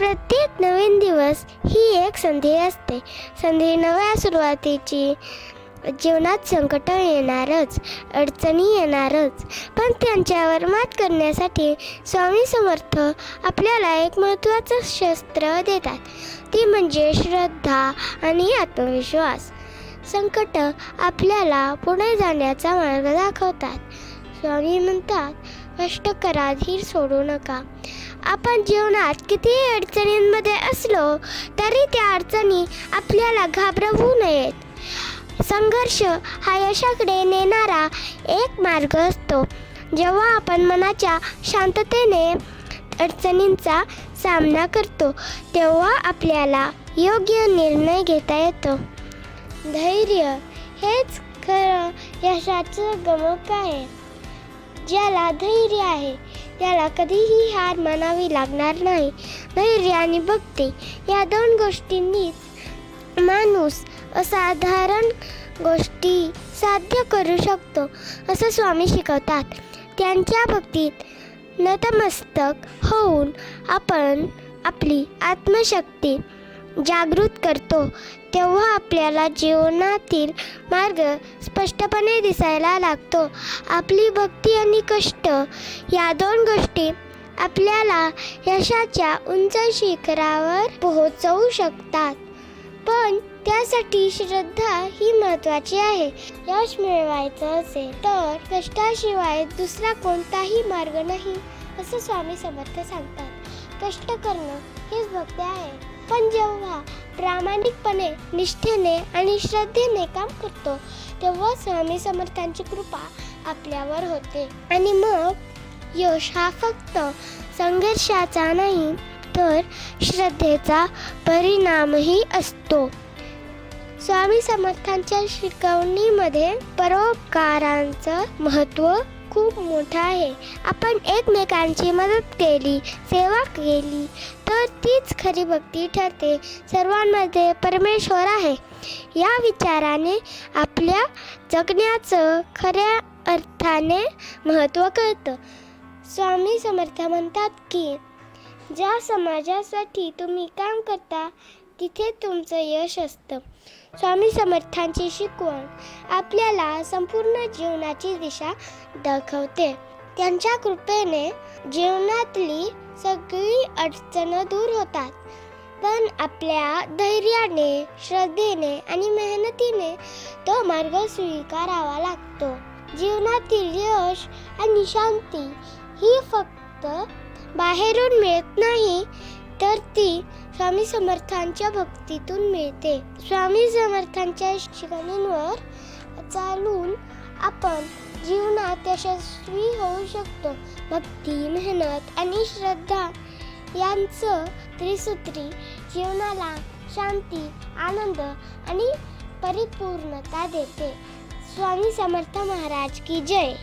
प्रत्येक नवीन दिवस ही एक संधी असते. संधी नव्या सुरुवातीची जीवनात संकट येणारच अडचणी येणारच पण त्यांच्यावर मात करण्यासाठी स्वामी समर्थ आपल्याला एक महत्त्वाचं शस्त्र देतात. ती म्हणजे श्रद्धा आणि आत्मविश्वास. संकट आपल्याला पुढे जाण्याचा मार्ग दाखवतात. स्वामी म्हणतात कष्ट करा धीर सोडू नका. आपण जीवनात कितीही अडचणींमध्ये असलो तरी त्या अडचणी आपल्याला घाबरवू नयेत. संघर्ष हा यशाकडे नेणारा एक मार्ग असतो. जेव्हा आपण मनाच्या शांततेने अडचणींचा सामना करतो तेव्हा आपल्याला योग्य निर्णय घेता येतो. धैर्य हेच खरं यशाचं गमक आहे. ज्याला धैर्य आहे त्याला कधीही हार मानावी लागणार नाही. धैर्य आणि भक्ती या दोन गोष्टींनीच माणूस असाधारण गोष्टी साध्य करू शकतो असं स्वामी शिकवतात. त्यांच्या भक्तीत नतमस्तक होऊन आपण आपली आत्मशक्ती जागृत करतो तेव्हा आपल्याला जीवनातील मार्ग स्पष्टपणे दिसायला लागतो. आपली भक्ती आणि कष्ट या दोन गोष्टी आपल्याला यशाच्या उंच शिखरावर पोहोचवू शकतात. पण त्यासाठी श्रद्धा ही महत्त्वाची आहे. यश मिळवायचं असेल तर कष्टाशिवाय दुसरा कोणताही मार्ग नाही असं स्वामी समर्थ सांगतात. कष्ट करणं हेच भक्ती आहे. पण जेव्हा प्रामाणिकपणे निष्ठेने आणि श्रद्धेने काम करतो तेव्हा स्वामी समर्थांची कृपा आपल्यावर होते. आणि मग यश हा फक्त संघर्षाचा नाही तर श्रद्धेचा परिणामही असतो. स्वामी समर्थांच्या शिकवणीमध्ये परोपकारांचं महत्त्व खूप मोठा आहे. आपण एकमेकांची मदत केली सेवा केली तर तीच खरी भक्ती ठरते. सर्वांमध्ये परमेश्वर आहे. या विचाराने आपल्या जगण्याचं खऱ्या अर्थाने महत्त्व कळतं. स्वामी समर्थ म्हणतात की ज्या समाजासाठी तुम्ही काम करता तिथे तुमचं यश असतं. स्वामी समर्थांची शिकवण आपल्याला संपूर्ण जीवनाची दिशा दाखवते. त्यांच्या कृपेने जीवनातली सगळी अडचणं दूर होतात. पण आपल्या धैर्याने श्रद्धेने आणि मेहनतीने तो मार्ग स्वीकारावा लागतो. जीवनातील यश आणि शांती ही फक्त बाहेरून मिळत नाही तर ती स्वामी समर्थांच्या भक्तीतून मिळते. स्वामी समर्थांच्या शिकवणींवर चालून आपण जीवनात यशस्वी होऊ शकतो. भक्ती मेहनत आणि श्रद्धा यांचं त्रिसूत्री जीवनाला शांती आनंद आणि परिपूर्णता देते. स्वामी समर्थ महाराज की जय.